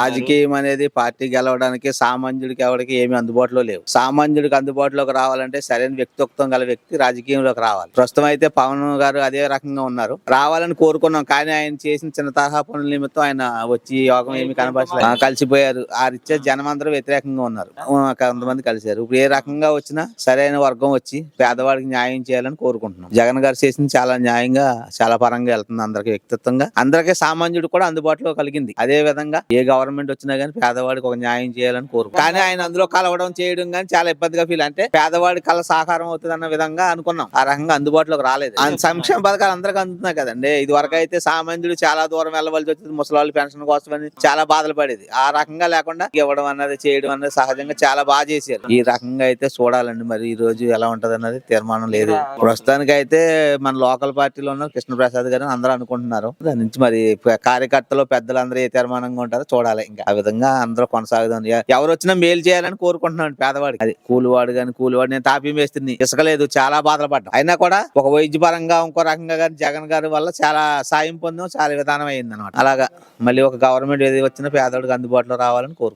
రాజకీయం అనేది పార్టీ గెలవడానికి సామాన్యుడికి ఎవరికి ఏమి అందుబాటులో లేవు. సామాన్యుడికి అందుబాటులోకి రావాలంటే సరైన వ్యక్తిత్వం గల వ్యక్తి రాజకీయంలోకి రావాలి. ప్రస్తుతం అయితే పవన్ గారు అదే రకంగా ఉన్నారు. రావాలని కోరుకున్నాం కానీ ఆయన చేసిన చిన్న తరహా పనుల నిమిత్తం ఆయన వచ్చి యోగం ఏమి కనపరచలేదు. కలిసిపోయారు. ఆ రీత్యా జనం అందరూ వ్యతిరేకంగా ఉన్నారు. కొంతమంది కలిశారు. ఇప్పుడు ఏ రకంగా వచ్చినా సరైన వర్గం వచ్చి పేదవాడికి న్యాయం చేయాలని కోరుకుంటున్నాం. జగన్ గారు చేసింది చాలా న్యాయంగా చాలా పరంగా వెళ్తుంది అందరికి వ్యక్తిత్వంగా. అందరికీ సామాన్యుడు కూడా అందుబాటులో కలిగింది. అదే విధంగా ఏ గవర్నమెంట్ గవర్నమెంట్ వచ్చినా గానీ పేదవాడికి ఒక న్యాయం చేయాలని కోరుకు కానీ ఆయన అందులో కలవడం చేయడం కానీ చాలా ఇబ్బందిగా ఫీల్ అంటే పేదవాడి కళ సాకారం అవుతుంది అన్న విధంగా అనుకున్నాం. ఆ రకంగా అందుబాటులోకి రాలేదు. సంక్షేమ పథకాలు అందరికీ అందుతున్నాయి కదండి. ఇది వరకు అయితే సామాన్యుడు చాలా దూరం వెళ్ళవలసి వచ్చింది. ముసలి పెన్షన్ కోసం అని చాలా బాధలు పడేది. ఆ రకంగా లేకుండా ఇవ్వడం అన్నది చేయడం అన్నది సహజంగా చాలా బాగా చేశారు. ఈ రకంగా అయితే చూడాలండి మరి ఈ రోజు ఎలా ఉంటది అన్నది తీర్మానం లేదు. ప్రస్తుతానికి అయితే మన లోకల్ పార్టీలో ఉన్న కృష్ణప్రసాద్ గారు అందరూ అనుకుంటున్నారు. దాని నుంచి మరి కార్యకర్తలు పెద్దలు అందరూ ఏ తీర్మానంగా ఉంటారో చూడాలి. ఇంకా ఆ విధంగా అందరూ కొనసాగుదాం. ఎవరు వచ్చినా మేలు చేయాలని కోరుకుంటున్నాను పేదవాడికి. అది కూలివాడు కానీ కూలివాడు నేను తాపీ వేస్తుంది ఇసుక లేదు చాలా బాధలు పడ్డాం. అయినా కూడా ఒక వైద్య పరంగా ఇంకో రకంగా కానీ జగన్ గారి వల్ల చాలా సాయం పొందాం చాలా విధానం అయింది అనమాట అలాగా మళ్ళీ ఒక గవర్నమెంట్ ఏది వచ్చినా పేదవాడికి అందుబాటులో రావాలని కోరుకుంటున్నాను